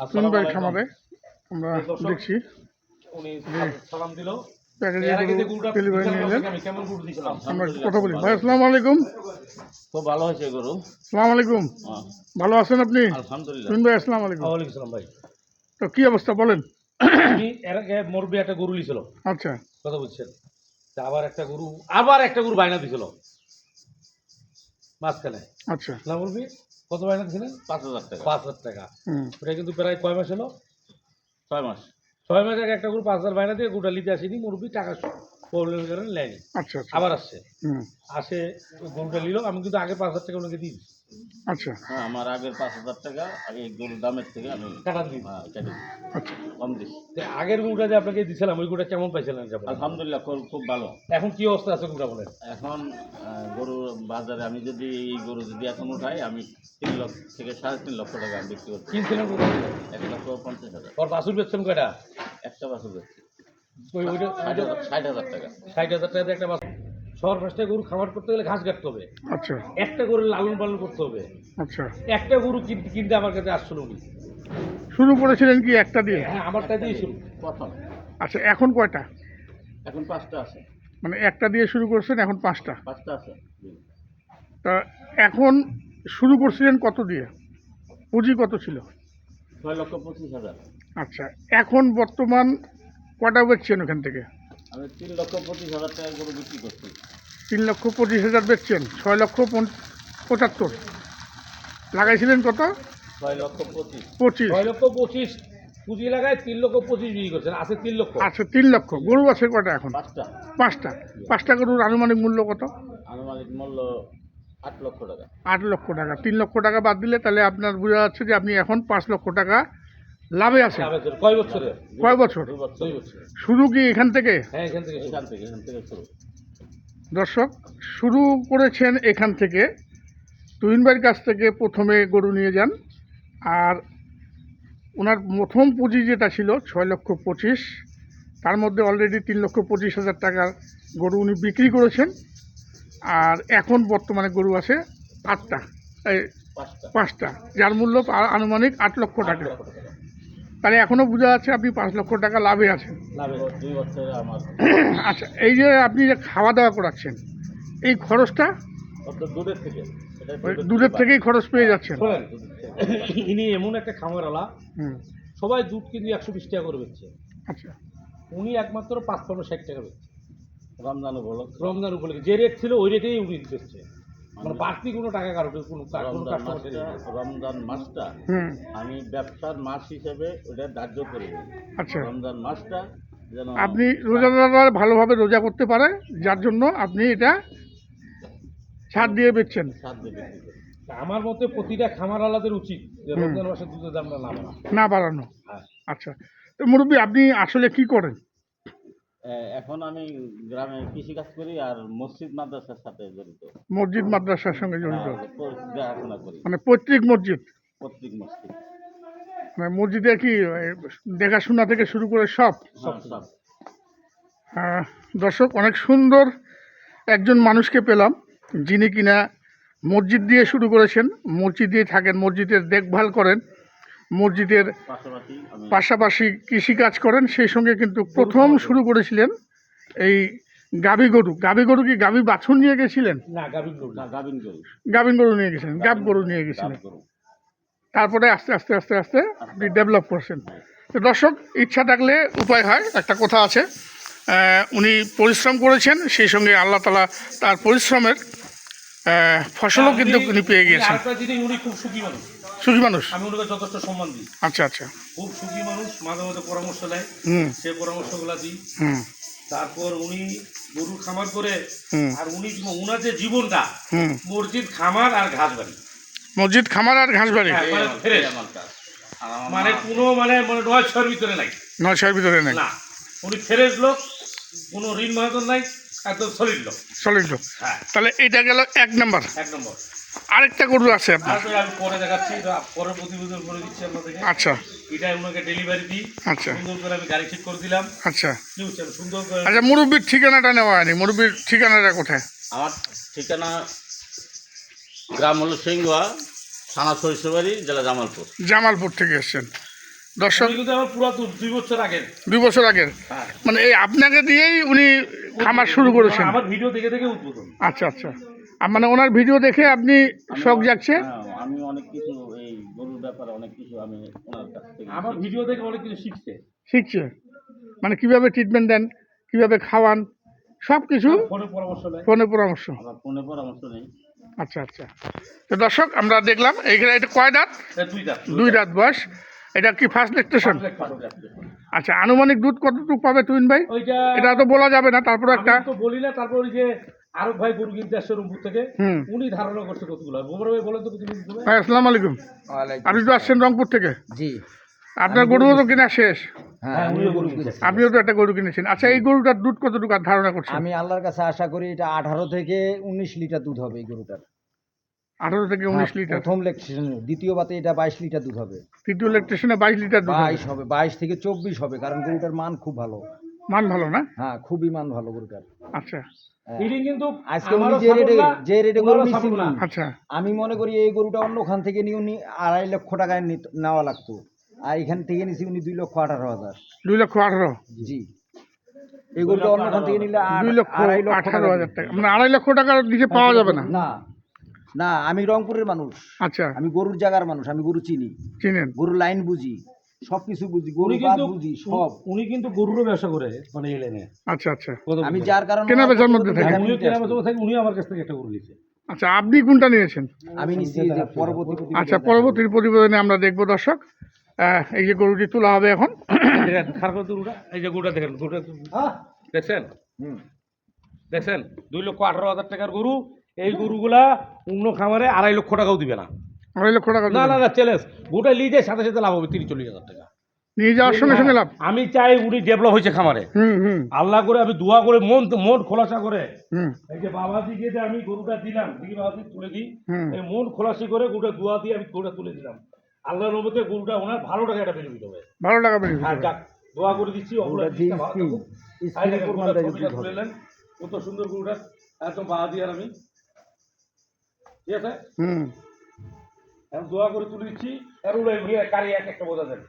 খামারে আমরা দেখছি। ভালো হ্যাঁ, ভালো আছেন আপনি? তো কি অবস্থা বলেন। এর আগে মোরবি একটা গরু আচ্ছা। কথা বুঝছেন আবার একটা গরু আবার একটা গরু বায়না দিছিল। মাঝখানে। আচ্ছা। না মুরবি কত বাইনা দিছিলেন? পাঁচ হাজার টাকা। পাঁচ হাজার টাকা। হুম। ওটা কিন্তু প্রায় কয় মাস হলো? ছয় মাস। ছয় মাস আগে একটা গরু পাঁচ হাজার বাইনা দিয়ে গোটা নিতে আসেনি মুরবি টাকা প্রবলেমের কারণে নেয়নি। আচ্ছা আচ্ছা। আবার আসছে। হুম। আসে গরুটা নিল আমি কিন্তু আগে পাঁচ হাজার টাকা ওনাকে দিই আচ্ছা। হ্যাঁ আমার আগের পাঁচ হাজার টাকা আগে গরুর দামের থেকে আমি দিই হ্যাঁ, কেটে দিই। আচ্ছা। কম দিছি আগের গরুটা যে আপনাকে দিছিলাম ওই গরুটা কেমন পাইছিলেন আলহামদুলিল্লাহ খুব খুব ভালো। এখন কি অবস্থা আছে গরুটা বলেন? এখন গরু বাজারে আমি যদি এই গরু যদি এখন উঠাই আমি তিন লক্ষ থেকে সাড়ে তিন লক্ষ টাকা আমি বিক্রি করছি। কিনছিলেন গরু? এক লক্ষ পঞ্চাশ হাজার। ওর বাছুর বেচছেন কয়টা? একটা বাছুর বেচছি। ষাট হাজার টাকা। ষাট হাজার টাকা একটা শহর ফার্স্টে গরু খামার করতে গেলে ঘাস কাটতে হবে। আচ্ছা। একটা গরু লালন পালন করতে হবে। আচ্ছা। একটা গরু কিনতে কিনতে আমার কাছে আসছিল উনি। শুরু করেছিলেন কি একটা দিয়ে? হ্যাঁ আমারটা দিয়ে শুরু। প্রথম। আচ্ছা এখন কয়টা? এখন পাঁচটা আছে। মানে একটা দিয়ে শুরু করছেন এখন পাঁচটা। পাঁচটা আছে। তা এখন শুরু করছিলেন কত দিয়ে? পুঁজি কত ছিল? ছয় লক্ষ পঁচিশ হাজার। আচ্ছা এখন বর্তমান কটা বেচছেন ওখান থেকে? আমি তিন লক্ষ পঁচিশ হাজার টাকা গরু বিক্রি করছি। তিন লক্ষ পঁচিশ হাজার বেচছেন ছয় লক্ষ পঁচাত্তর। লাগাইছিলেন কত? ছয় লক্ষ পঁচিশ। পঁচিশ। ছয় লক্ষ পঁচিশ পুঁজি লাগায় তিন লক্ষ পঁচিশ বিক্রি করছেন আছে তিন লক্ষ। আচ্ছা তিন লক্ষ। গরু আছে কটা এখন? পাঁচটা। পাঁচটা। পাঁচটা গরুর আনুমানিক মূল্য কত? আনুমানিক মূল্য আট লক্ষ টাকা। আট লক্ষ টাকা। তিন লক্ষ টাকা বাদ দিলে তাহলে আপনার বোঝা যাচ্ছে যে আপনি এখন পাঁচ লক্ষ টাকা লাভে আছে? কয় বছরে? কয় বছর? শুরু কি এখান থেকে? হ্যাঁ এখান থেকে এখান থেকে এখান থেকে দর্শক শুরু করেছেন এখান থেকে। তুহিন ভাইয়ের কাছ থেকে প্রথমে গরু নিয়ে যান। আর ওনার প্রথম পুঁজি যেটা ছিল ছয় লক্ষ পঁচিশ তার মধ্যে অলরেডি তিন লক্ষ পঁচিশ হাজার টাকার গরু উনি বিক্রি করেছেন। আর এখন বর্তমানে গরু আছে আটটা পাঁচটা। যার মূল্য আনুমানিক আট লক্ষ টাকা। তাহলে এখনও বোঝা যাচ্ছে আপনি পাঁচ লক্ষ টাকা লাভে আছেন। আচ্ছা এই যে আপনি যে খাওয়া দাওয়া করাচ্ছেন এই খরচটা? দূরের থেকে। দুধের থেকেই খরচ পেয়ে যাচ্ছেন। শোনেন ইনি এমন একটা খামারওয়ালা। হুম। সবাই দুধ কিন্তু একশো বিশ টাকা করে বেচছে। আচ্ছা। উনি একমাত্র পাঁচ পনেরো ষাট টাকা বেচছে। রমজান উপলক্ষে। রমজান উপলক্ষে। যে রেট ছিল ওই রেটেই উনি বেচছে। মানে বাড়তি কোনো টাকা কারও কোনো কোনো রমজান মাসটা আমি ব্যবসার মাস হিসেবে ওটা ধার্য করি আচ্ছা। রমজান মাসটা যেন আপনি রোজাদাররা ভালোভাবে রোজা করতে পারে যার জন্য আপনি এটা ছাড় দিয়ে বেচছেন। সাত দিয়ে আমার মতে প্রতিটা খামার আলাদের উচিত যে। রমজান মাসে দুধের দামটা না বাড়া না বাড়ানো। হ্যাঁ। আচ্ছা। তো মুরব্বী আপনি আসলে কি করেন? এখন আমি গ্রামে কৃষিকাজ করি আর মসজিদ মাদ্রাসার সাথে জড়িত। মসজিদ মাদ্রাসার সঙ্গে জড়িত? দেখাশোনা করি। মানে পৈতৃক মসজিদ? প্রত্যেক মসজিদ। মানে মসজিদে কি দেখাশোনা থেকে শুরু করে সব? সব সব। দর্শক অনেক সুন্দর একজন মানুষকে পেলাম যিনি কিনা মসজিদ দিয়ে শুরু করেছেন মসজিদ দিয়ে থাকেন মসজিদের দেখভাল করেন। মসজিদের পাশাপাশি কৃষিকাজ করেন সেই সঙ্গে কিন্তু প্রথম শুরু করেছিলেন এই গাভী গরু। গাভী গরু কি গাভী বাছুর নিয়ে গেছিলেন? না গরু। গাভিন গাভীন গরু। নিয়ে গেছিলেন গাব গরু নিয়ে গেছিলেন। তারপরে আস্তে আস্তে আস্তে আস্তে আপনি ডেভেলপ করছেন। তো দর্শক ইচ্ছা থাকলে উপায় হয় একটা কথা আছে। উনি পরিশ্রম করেছেন সেই সঙ্গে আল্লাহ তালা তার পরিশ্রমের ফসলও কিন্তু উনি পেয়ে গিয়েছেন। উনি খুব সুখী মানুষ সুখী মানুষ? আমি ওনাকে যথেষ্ট সম্মান দিই। আচ্ছা আচ্ছা। খুব সুখী মানুষ মাঝে মাঝে পরামর্শ দেয়। হুম। সে পরামর্শগুলো দিই। হুম। তারপর উনি গরুর খামার করে আর উনি উনার যে জীবনটা মসজিদ খামার আর ঘাস বাড়ি মসজিদ খামার আর ঘাসবাড়ি? হ্যাঁ, মানে মানে কোনো মানে মানে নয় ছয়ের ভিতরে নাই। নয়শোর ভিতরে নেই? না। উনি ফ্রেশ লোক কোনো ঋণ মহাজন নাই একদম সলিড লোক। সলিড লোক। হ্যাঁ। তাহলে এটা গেল এক নম্বর। এক নম্বর। আরেকটা গরু আছে আপনার। আমি পরে দেখাচ্ছি এটা প্রতিবেদন করে দিচ্ছি আপনাদেরকে। আচ্ছা। এটা ওনাকে ডেলিভারি দিই আচ্ছা। সুন্দর করে আমি গাড়ি ঠিক করে দিলাম। আচ্ছা। সুন্দর করে আচ্ছা মুরব্বীর ঠিকানাটা নেওয়া হয়নি। মুরব্বীর ঠিকানাটা কোথায়? আমার ঠিকানা গ্রাম হলো সিংহা থানা সরিষাবাড়ি জেলা জামালপুর। জামালপুর থেকে এসছেন। দর্শক কিন্তু আমার পুরো দু- দুই বছর আগের। দুই বছর আগের। হ্যাঁ। মানে এই আপনাকে দিয়েই উনি খামার শুরু করেছেন। আমার ভিডিও দেখে দেখে উদ্বোধন। আচ্ছা আচ্ছা। মানে ওনার ভিডিও দেখে আপনি শখ যাচ্ছে হ্যাঁ, আমি অনেক কিছু এই গরুর ব্যাপারে অনেক কিছু আমি ওনার কাছ থেকে আমার ভিডিও দেখে অনেক কিছু শিখছে। শিখছে? মানে কীভাবে ট্রিটমেন্ট দেন কীভাবে খাওয়ান সব কিছু ফোনে পরামর্শ নেয়। ফোনে পরামর্শ। ফোনে পরামর্শ নেই। আচ্ছা আচ্ছা। তো দর্শক আমরা দেখলাম এইখানে এটা কয় দাঁত? দুই দাঁত। দুই দাঁত বয়স। এটা কি ফার্স্ট স্টেশন আচ্ছা আনুমানিক দুধ কতটুকু পাবে তুইন ভাই? এটা তো বলা যাবে না তারপর একটা বলি না তারপর ওই যে আরব ভাই গরু কিনতে আসছে রংপুর থেকে উনি ধারণা করছে কতগুলো? গোবর ভাই বলেন তো কিনতে হবে ভাই আসসালামু আলাইকুম। আপনি তো আসছেন রংপুর থেকে? জি। আপনার গরুও তো কিনা শেষ? হ্যাঁ হ্যাঁ, গরু গরু। আপনিও তো একটা গরু কিনেছেন। আচ্ছা এই গরুটার দুধ কতটুকু ধারণা করছেন? আমি আল্লাহর কাছে আশা করি এটা আঠারো থেকে উনিশ লিটার দুধ হবে এই গরুটার। আঠারো থেকে উনিশ হ্যাঁ, লিটার? প্রথম লেকশনে দ্বিতীয় বাতে এটা বাইশ লিটার দুধ হবে। তৃতীয় ইলেকট্রিশনে বাইশ লিটার দুধ বাইশ হবে বাইশ থেকে চব্বিশ হবে কারণ গরুটার মান খুব ভালো। মান ভালো না? হ্যাঁ খুবই মান ভালো গরুটার। আচ্ছা। হ্যাঁ। কিন্তু আজকে উনি যে রেটে যে রেটে গরু নিচ্ছেন আচ্ছা। আমি মনে করি এই গরুটা অন্য খান থেকে নিয়ে উনি আড়াই লক্ষ টাকায় নেওয়া লাগতো। আর এখান থেকে নিছি উনি দুই লক্ষ আঠারো হাজার। দুই লক্ষ আঠারো? জি। এই গরুটা অন্য খান থেকে নিলে দুই লক্ষ আড়াই লক্ষ আঠারো টাকা হাজার টাকা। মানে আড়াই লক্ষ টাকার নিচে পাওয়া যাবে না? না। না আমি রংপুরের মানুষ। আচ্ছা। আমি গরুর জায়গার মানুষ আমি গরু চিনি। চিনেন। গরুর লাইন বুঝি। সবকিছু বুঝি গরু উনি বুঝি সব। উনি কিন্তু গরুরও ব্যবসা করে মানে এই লাইনে আচ্ছা আচ্ছা। আমি যার কারণে কেনা বেচার মধ্যে থাকে। উনিও কেনা বেচা থাকে উনিও আমার কাছ থেকে একটা গরু নিচ্ছে আচ্ছা আপনি কোনটা নিয়েছেন? আমি যে পরবর্তী আচ্ছা দেখাবো। পরবর্তী প্রতিবেদনে আমরা দেখব দর্শক। এই যে গরুটি তোলা হবে এখন। খারাপ গরুটা এই যে গরুটা দেখেন গরুটা দেখছেন? দেখছেন? দুই লক্ষ আঠারো হাজার টাকার গরু। এই গরুগুলা অন্য খামারে আড়াই লক্ষ টাকাও দিবে না। আড়াই লক্ষ টাকা না না না চ্যালেঞ্জ গোটা লিজে সাথে সাথে লাভ হবে তিরিশ চল্লিশ হাজার টাকা। নিয়ে যাওয়ার সঙ্গে সঙ্গে লাভ। আমি চাই উনি ডেভেলপ হয়েছে খামারে। হুম হুম। আল্লাহ করে আমি দোয়া করে মন মন খোলাসা করে। হুম। এই যে বাবাজিকে যে আমি গরুটা দিলাম তুলে দিই এই মন খোলাসি করে গরুটা দোয়া দিয়ে আমি গরুটা তুলে দিলাম। আল্লাহ নবতে গরুটা ওনার ভালো টাকা একটা বেনিফিট হবে। ভালো টাকা আর যাক দোয়া করে দিচ্ছি কত সুন্দর গরুটা একদম বাবা দিয়ে আর আমি। ঠিক আছে? হুম। দোয়া করে তুলে আর উড়ে ঘুরে কারি এক একটা বোঝা দেন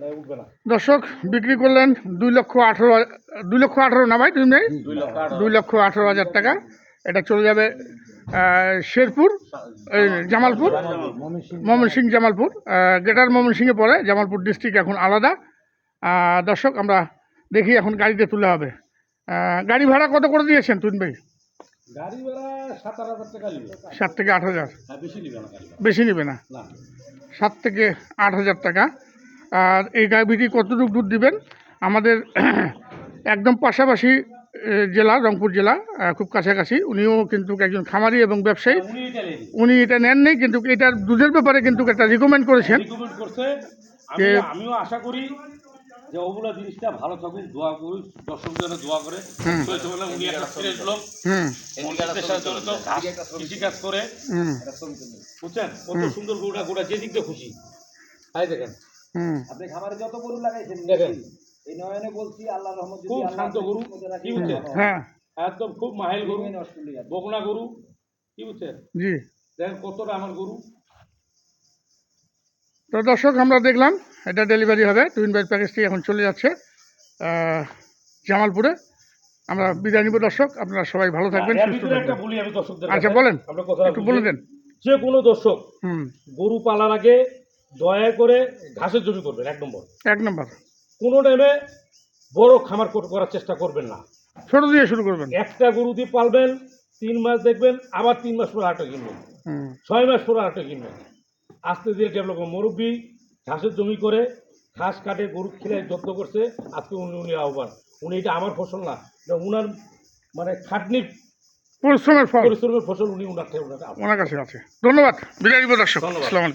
না উঠবে না। দর্শক বিক্রি করলেন দুই লক্ষ আঠারো দুই লক্ষ আঠারো না ভাই তুমি দুই লক্ষ আঠারো। হাজার টাকা। এটা চলে যাবে শেরপুর জামালপুর ময়মনসিংহ জামালপুর। গ্রেটার ময়মনসিংহে পড়ে জামালপুর ডিস্ট্রিক্ট এখন আলাদা। দর্শক আমরা দেখি এখন গাড়িতে তুলে হবে। গাড়ি ভাড়া কত করে দিয়েছেন তুন ভাই? গাড়ি ভাড়া সাত আট হাজার টাকা নিবে। সাত থেকে আট হাজার? হ্যাঁ বেশি নিবে না গাড়ি ভাড়া। বেশি নেবে না? না। সাত থেকে আট হাজার টাকা। আর এই গাভীটি কতটুকু দুধ দিবেন? আমাদের একদম পাশাপাশি এ, জেলা রংপুর জেলা আহ, খুব কাছাকাছি। উনিও কিন্তু একজন খামারি এবং ব্যবসায়ী। উনি এটা নিয়ে উনি এটা নেন নেই কিন্তু এটার দুধের ব্যাপারে কিন্তু একটা রিকমেন্ড করেছেন। রিকমেন্ড করছে। আমি যে- আমিও আশা করি যে ওগুলা জিনিসটা ভালো থাকুক দোয়া করি দর্শক জন্য দোয়া করে। উনি একটা ফ্রেশ লোক কৃষিকাজ করে। বুঝছেন? কত সুন্দর গরুটা গোটা যে দিক দিয়ে খুশি। তাই দেখেন। আপনি খামারে যত গরু লাগাইছেন দেখেন। এই নয়নে বলছি আল্লাহ রহমত যদি খুব আল্লাহ শান্ত গরু। কি বুঝছেন? হ্যাঁ। একদম খুব মাহেল গরু বকনা গরু। কি বুঝছেন? জি। দেখেন কতটা আমার গরু। তো দর্শক আমরা দেখলাম এটা ডেলিভারি হবে। টুইন বাইট প্যাকেজটি এখন চলে যাচ্ছে জামালপুরে। আমরা বিদায় নিব দর্শক আপনারা সবাই ভালো থাকবেন সুস্থ থাকবেন। আচ্ছা বলেন একটু বলে দেন। যে কোনো দর্শক হুম। গরু পালার আগে দয়া করে ঘাসের জমি করবেন এক নম্বর। এক নম্বর। কোনো টাইমে বড় খামার করার চেষ্টা করবেন না। ছোট দিয়ে শুরু করবেন। একটা গরু দিয়ে পালবেন তিন মাস দেখবেন আবার তিন মাস পর আরেকটা কিনবেন। হুম। ছয় মাস পর আরেকটা কিনবেন। আস্তে ধীরে ডেভেলপ মুরব্বী ঘাসের জমি করে ঘাস কাটে গরু খেলে যত্ন করছে আজকে উনি উনি আহ্বান। উনি এটা আমার ফসল না উনার মানে খাটনি পরিশ্রমের ফল। পরিশ্রমের ফসল উনি উনার ওনার কাছে আছে। ধন্যবাদ। বিদায় দর্শক ধন্যবাদ।